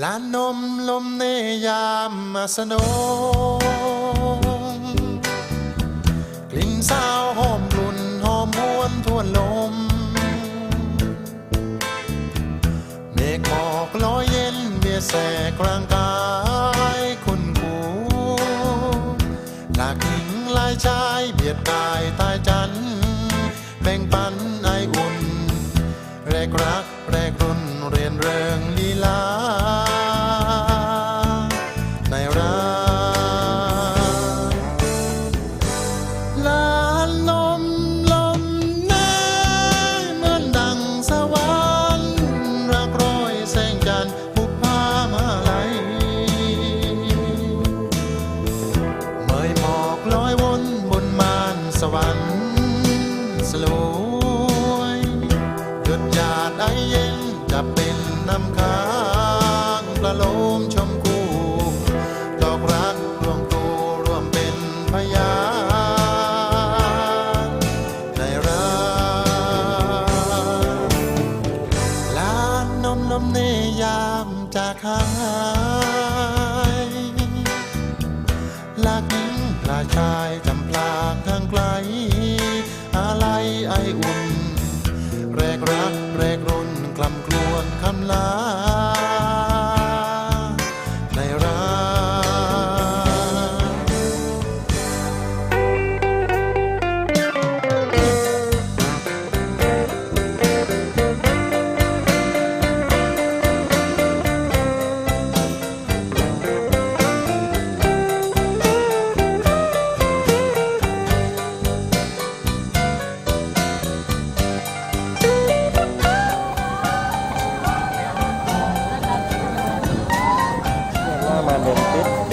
ลานนมลมในยามมาสนงกลิ่นสาวหอมกลุ่นหอมหวนทวนลม เมฆหมอกลอยเย็นเบียดแสกร่างกายคุณคูหลากหญิงลายชายเบียดกายตายใจ จากหายลากิ้งลาชายจำพลางทางไกล อะไรไออุ่น แรกรักแรกรุนกลำกลวนคำลา unlimited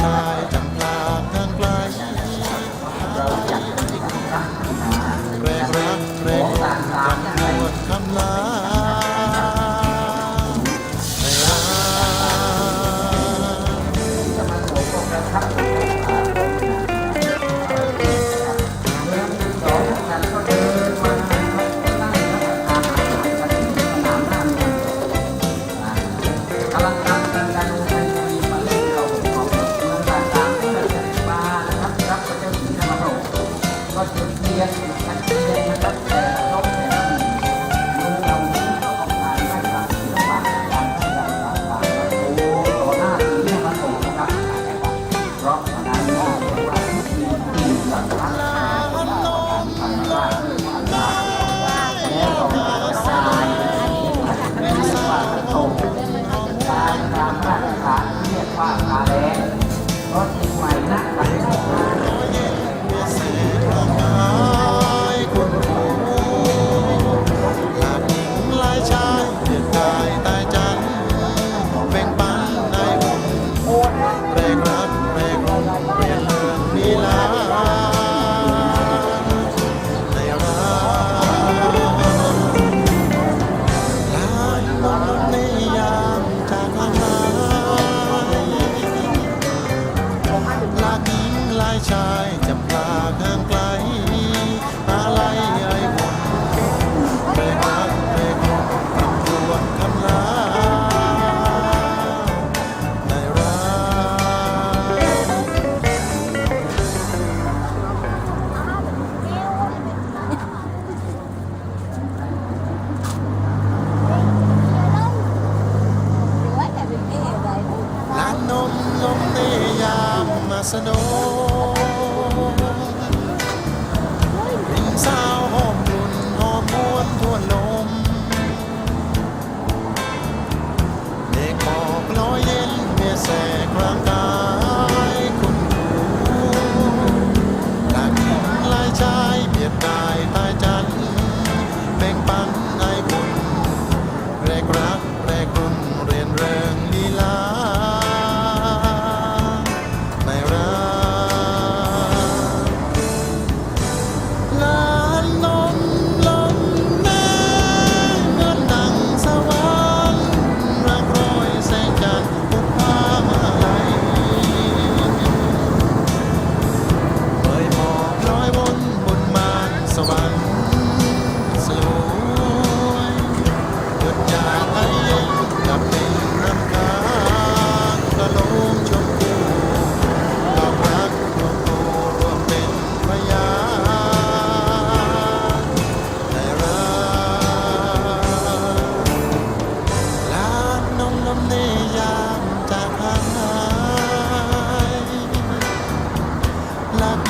time. ฐานเรียกว่า ยามมาสนุริงสาวหอมลุ่นหอมมวนทวนลมเด็กบอกลอยเย็นเมื่อแสกลาง Love.